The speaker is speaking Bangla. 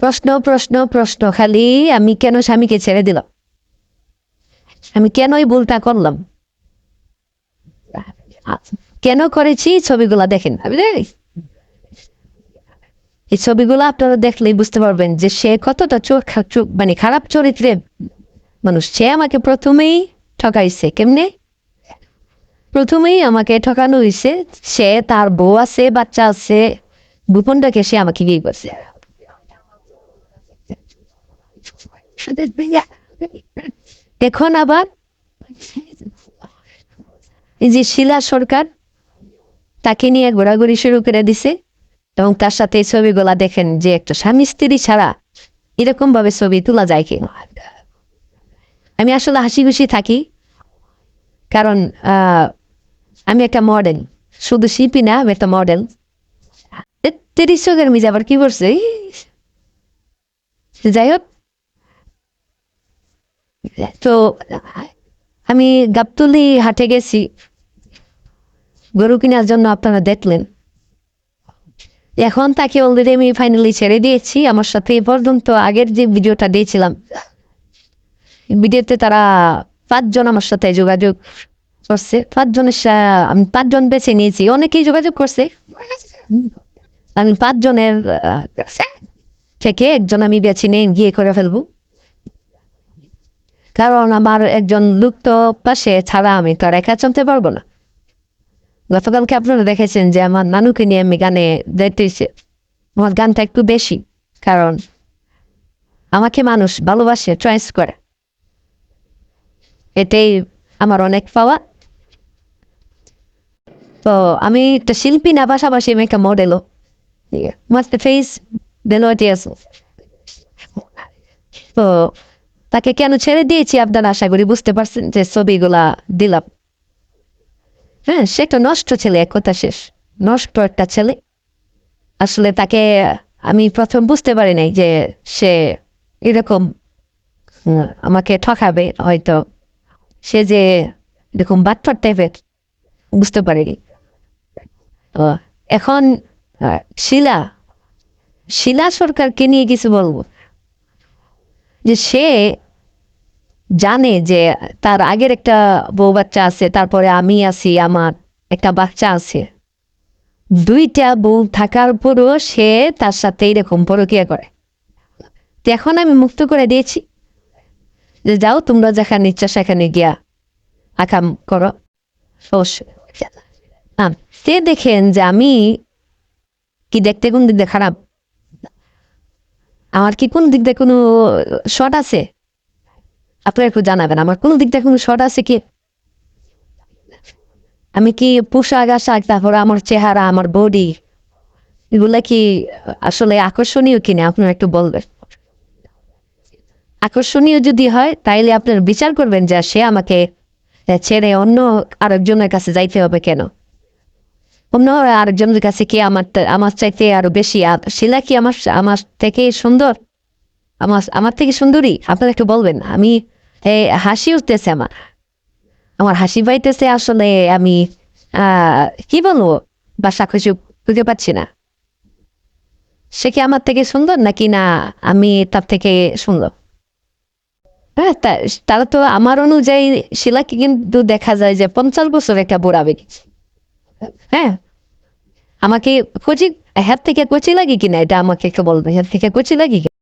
প্রশ্ন প্রশ্ন প্রশ্ন। খালি আমি কেন স্বামীকে ছেড়ে দিলাম? আমি কেনই ভুলটা করলাম? কেন করেছি? ছবিগুলা দেখেন। এই ছবিগুলো আপনারা দেখলেই বুঝতে পারবেন যে সে কতটা চোখ চোখ মানে খারাপ চরিত্রে মানুষ। সে আমাকে প্রথমেই ঠকাইছে। কেমনে? প্রথমেই আমাকে ঠকানো হয়েছে সে তার বউ আছে, বাচ্চা আছে গোপনটাকে সে আমাকে বিয়ে করছে এখন আবার। এই যে শিলা সরকার, তাকে নিয়ে ঘোরাঘুরি শুরু করে দিছে এবং তার সাথে এই ছবিগুলা দেখেন যে একটা স্বামী স্ত্রী ছাড়া এরকম ভাবে ছবি তোলা যায় কি? আমি আসলে হাসি খুশি থাকি, কারণ আমি একটা মডেল শুধু শিল্পী না, আমি একটা মডেল তিরিশ চোখের মিজে আবার কি করছে। যাই হোক তো, আমি গাবতলি হাটে গেছি। গরু কেনার জন্য আপনারা দেখলেন। এখন তাকে অলরেডি আমি ফাইনালি ছেড়ে দিয়েছি। আমার সাথে এ পর্যন্ত আগের যে ভিডিওটা দিয়েছিলাম ভিডিওতে তারা পাঁচজন আমার সাথে যোগাযোগ করছে। পাঁচজনের আমি পাঁচজন বেছে নিয়েছি। অনেকেই যোগাযোগ করছে। আমি পাঁচজনের থেকে একজন আমি বেছে নিয়ে গিয়ে করে ফেলব। কারণ আমার একজন লোক তো পাশে ছাড়া আমি তো আর একা চলতে পারব না। গতকালকে আপনারা দেখেছেন যে আমার নানুকে নিয়ে আমি গানে যাইতেছে আমার গানটা একটু বেশি, কারণ আমাকে মানুষ ভালোবাসে, চয়েস করে। এটাই আমার অনেক পাওয়া। তো আমি একটা শিল্পী না, পাশাপাশি আমি একটা মডেলও আমার ফেস আছে? তো তাকে কেন ছেড়ে দিয়েছি আপনারা আশা করি বুঝতে পারছেন যে ছবিগুলা দিলাম। হ্যাঁ সে একটা নষ্ট ছেলে, এক কথা শেষ। নষ্ট একটা ছেলে। আসলে তাকে আমি প্রথম বুঝতে পারি নাই যে সে এরকম আমাকে ঠকাবে, হয়তো সে যে এরকম বাটফার টাইপের, বুঝতে পারিনি। এখন শিলা শিলা সরকারকে নিয়ে কিছু বলব? যে সে জানে যে তার আগের একটা বউ বাচ্চা আছে, তারপরে আমি আছি, আমার একটা বাচ্চা আছে। দুইটা বউ থাকার পরও সে তার সাথে এরকম পরকিয়া করে। এখন আমি মুক্ত করে দিয়েছি। যে যাও তোমরা যেখানে ইচ্ছা সেখানে গিয়া আকাম করো। সে দেখেন যে আমি কি দেখতে কোন দিক খারাপ। আমার কি কোন দিক দিয়ে কোনো শর্ট আছে? আপনারা একটু জানাবেন, আমার কোন দিক দিয়ে কোনো শর্ট আছে কি? আমি কি পোশাক আশাক, তারপরে আমার চেহারা, আমার বডি এগুলা কি আসলে আকর্ষণীয় কিনা? আপনারা একটু বলবেন। আকর্ষণীয় যদি হয়, তাইলে আপনার বিচার করবেন যে সে আমাকে ছেড়ে অন্য আরেকজনের কাছে যাইতে হবে কেন? অন্য আরেকজনের কাছে কি আমার আমার চাইতে আরও বেশি? আ- শিলা কি আমার আমার থেকে সুন্দর? আমার আমার থেকে সুন্দরী? আপনারা একটু বলবেন। আমি হাসি উঠতেছে আমার। আমার হাসি পাইতেছে আসলে আমি কি বলব? বাসা খুশি খুঁজে পাচ্ছি না। সে কি আমার থেকে সুন্দর নাকি না আমি তার থেকে সুন্দর? হ্যাঁ তারা তো আমার অনুযায়ী শিলাকে কিন্তু দেখা যায় যে পঞ্চাশ বছর একটা বুড়া হ্যাঁ। আমাকে কচি হ্যাঁ থেকে কচি লাগে কিনা এটা আমাকে একটু বলবে হ্যাঁ থেকে কচি লাগে?